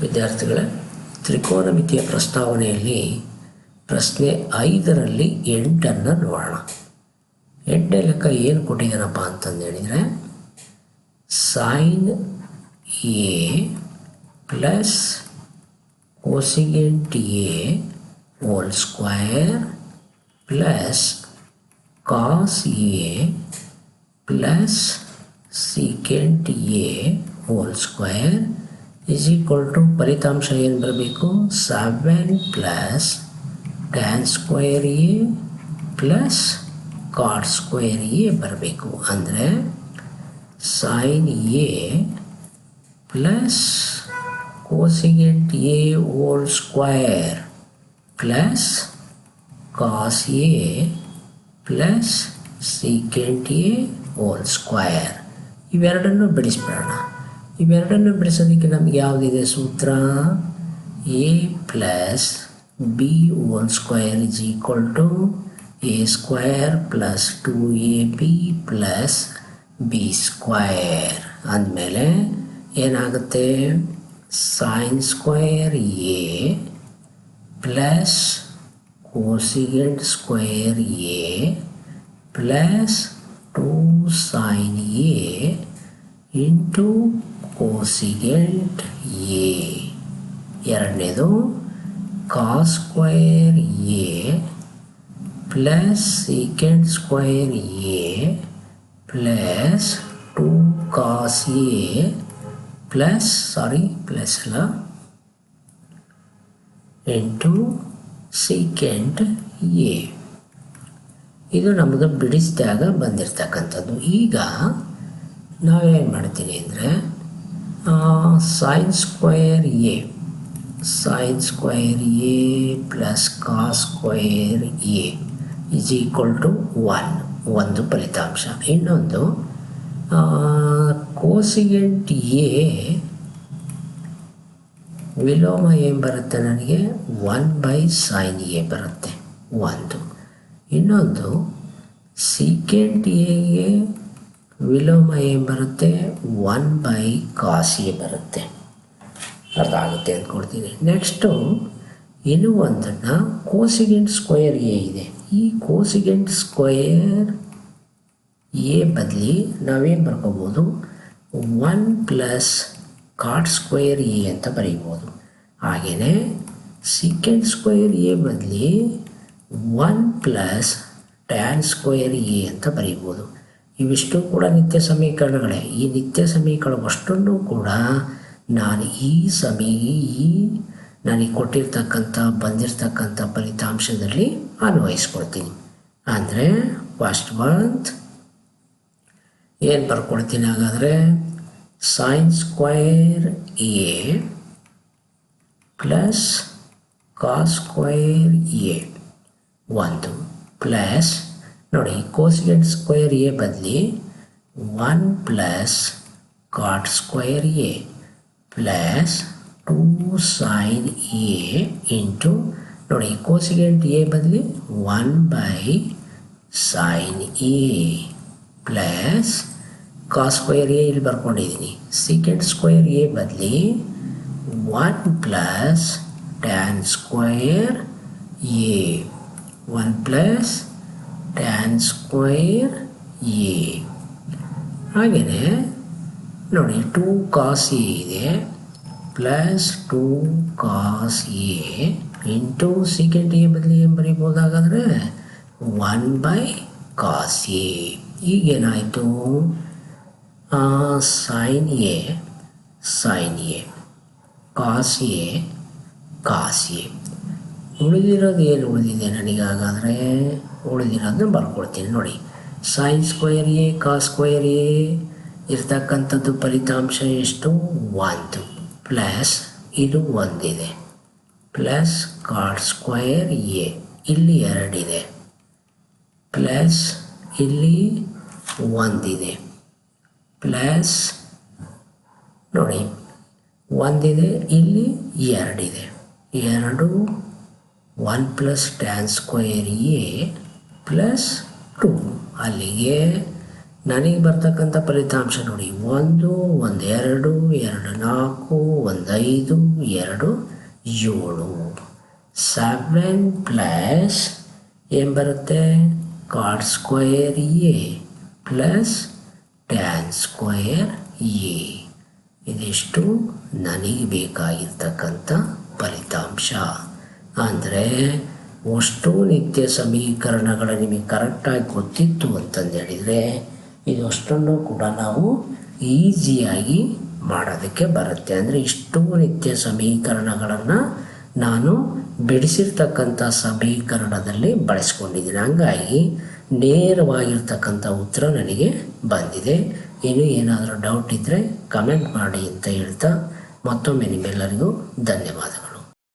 ವಿದ್ಯಾರ್ಥಿಗಳ, ತ್ರಿಕೋನಮಿತಿಯ ಪ್ರಸ್ತಾವನೆಯಲ್ಲಿ ಪ್ರಶ್ನೆ ಐದರಲ್ಲಿ ಎಂಟನ್ನು ನೋಡೋಣ. ಎಂಟನೇ ಲೆಕ್ಕ ಏನು ಕೊಟ್ಟಿದ್ದಾನಪ್ಪ ಅಂತಂದು ಹೇಳಿದರೆ sine A plus cosecant A whole square plus cos A plus secant A whole square is equal to ಫಲಿತಾಂಶ ಏನು ಬರಬೇಕು? Seven plus tan square A plus cot square A ಬರಬೇಕು. ಅಂದರೆ sine A plus cosecant A whole square plus cos A plus secant A whole square ಇವೆರಡನ್ನು ಬಿಡಿಸ್ಬಿಡೋಣ. ಇವೆರಡನ್ನು ಬಿಡಿಸೋದಕ್ಕೆ ನಮಗೆ ಯಾವುದಿದೆ ಸೂತ್ರ A plus B whole square is equal to A square plus two A B plus B square ಅಂದಮೇಲೆ ಏನಾಗುತ್ತೆ sine square A plus cosecant square A plus two sine A into a. A ಎರಡನೇದು cos square A plus secant square A plus two cos A plus sorry plus ಅಲ್ಲ ಎಂಟು secant A ಇದು ನಮ್ಮದು ಬಿಡಿಸಿದಾಗ ಬಂದಿರತಕ್ಕಂಥದ್ದು. ಈಗ ನಾವೇನು ಮಾಡ್ತೀನಿ ಅಂದರೆ sine square A sine square A plus cos square A is equal to one ಒಂದು ಫಲಿತಾಂಶ. ಇನ್ನೊಂದು ಕೋಸಿಗೆಂಟ್ ಎ ವಿಲೋಮ ಏನು ಬರುತ್ತೆ ನನಗೆ? ಒನ್ ಬೈ ಸೈನ್ ಎ ಬರುತ್ತೆ. ಒಂದು. ಇನ್ನೊಂದು ಸೀಕೆಂಟ್ ಎಗೆ ವಿಲೋಮ ಏನು ಬರುತ್ತೆ? ಒನ್ ಬೈ ಕಾಸ್ ಎ ಬರುತ್ತೆ. ಅರ್ಥ ಆಗುತ್ತೆ ಅಂದ್ಕೊಡ್ತೀನಿ ನೆಕ್ಸ್ಟು ಇನ್ನೂ ಒಂದನ್ನು ಕೋಸಿಗೆಂಟ್ ಸ್ಕ್ವಯರ್ ಎ ಇದೆ. ಈ ಕೋಸಿಗೆಂಟ್ ಸ್ಕ್ವಯರ್ ಎ ಬದಲಿ ನಾವೇನು ಬರ್ಕೋಬೋದು? One plus cot square A ಅಂತ ಬರೀಬೋದು. ಹಾಗೆಯೇ ಸಿಕೆಂಡ್ ಸ್ಕ್ವಯರ್ ಎ ಬದಲಿ one plus tan square A ಅಂತ ಬರೀಬೋದು. ಇವಿಷ್ಟು ಕೂಡ ನಿತ್ಯ ಸಮೀಕರಣಗಳೇ. ಈ ನಿತ್ಯ ಸಮೀಕರಣವಷ್ಟನ್ನು ಕೂಡ ನಾನು ಈ ಸಮೀ, ಈ ನನಗೆ ಕೊಟ್ಟಿರ್ತಕ್ಕಂಥ, ಬಂದಿರತಕ್ಕಂಥ ಫಲಿತಾಂಶದಲ್ಲಿ ಅನ್ವಯಿಸ್ಕೊಳ್ತೀನಿ. ಅಂದರೆ ಫಸ್ಟ್ ಮಂತ್ ಏನು ಬರ್ಕೊಳ್ತೀನಿ ಹಾಗಾದರೆ sine square A plus cos square A ಒಂದು ಪ್ಲಸ್ ನೋಡಿ ಕೋಸಿಗೆಂಟ್ ಸ್ಕ್ವಯರ್ ಎ ಬದಲಿ one plus cot square A plus two sine A into ನೋಡಿ ಕೋಸಿಗೆಂಟ್ ಎ ಬದಲಿ one by sine A plus cos square A ಇಲ್ಲಿ ಬರ್ಕೊಂಡಿದ್ದೀನಿ secant square A ಬದಲಿ one plus tan square A one plus tan square A ಹಾಗೆಯೇ, ನೋಡಿ two cos A ಇದೆ plus two cos A into secant A ಬದಲಿ ಏನು ಬರೀಬೋದು ಹಾಗಾದರೆ one by cos A ಈಗೇನಾಯಿತು sine A sine A cos A cos A ಉಳಿದಿರೋದು ಏನು ಉಳಿದಿದೆ ನನಗೆ ಹಾಗಾದರೆ? ಉಳಿದಿರೋದನ್ನ ಬರ್ಕೊಳ್ತೀನಿ ನೋಡಿ. Sine square A cos square A ಇರ್ತಕ್ಕಂಥದ್ದು ಫಲಿತಾಂಶ ಎಷ್ಟು? ಒಂದು. ಪ್ಲಸ್ ಇದು ಒಂದಿದೆ. ಪ್ಲಸ್ ಕಾಟ್ ಸ್ಕ್ವೇರ್ ಎ ಇಲ್ಲಿ ಎರಡಿದೆ. ಪ್ಲಸ್ ಇಲ್ಲಿ ಒಂದಿದೆ. ಪ್ಲಸ್ ನೋಡಿ, ಒಂದಿದೆ, ಇಲ್ಲಿ ಎರಡಿದೆ. ಎರಡು one plus tan square A plus two. ಅಲ್ಲಿಗೆ ನನಗೆ ಬರ್ತಕ್ಕಂಥ ಫಲಿತಾಂಶ ನೋಡಿ. ಒಂದು ಒಂದು ಎರಡು ಎರಡು ನಾಲ್ಕು, ಒಂದು ಐದು, ಎರಡು ಏಳು. ಸೆವೆನ್ ಪ್ಲಸ್ ಏನು ಬರುತ್ತೆ? Cot square A plus tan square A ಇದಿಷ್ಟು ನನಗೆ ಬೇಕಾಗಿರ್ತಕ್ಕಂಥ ಫಲಿತಾಂಶ. ಅಂದರೆ ಅಷ್ಟು ನಿತ್ಯ ಸಮೀಕರಣಗಳು ನಿಮಗೆ ಕರೆಕ್ಟಾಗಿ ಗೊತ್ತಿತ್ತು ಅಂತಂದು ಹೇಳಿದರೆ ಇದು ಅಷ್ಟನ್ನು ಕೂಡ ನಾವು ಈಸಿಯಾಗಿ ಮಾಡೋದಕ್ಕೆ ಬರುತ್ತೆ. ಅಂದರೆ ಇಷ್ಟು ನಿತ್ಯ ಸಮೀಕರಣಗಳನ್ನು ನಾನು ಬಿಡಿಸಿರ್ತಕ್ಕಂಥ ಸಮೀಕರಣದಲ್ಲಿ ಬಳಸ್ಕೊಂಡಿದ್ದೀನಿ. ಹಂಗಾಗಿ ನೇರವಾಗಿರ್ತಕ್ಕಂಥ ಉತ್ತರ ನನಗೆ ಬಂದಿದೆ. ಇನ್ನು ಏನಾದರೂ ಡೌಟ್ ಇದ್ದರೆ ಕಮೆಂಟ್ ಮಾಡಿ ಅಂತ ಹೇಳ್ತಾ ಮತ್ತೊಮ್ಮೆ ನಿಮ್ಮೆಲ್ಲರಿಗೂ ಧನ್ಯವಾದಗಳು.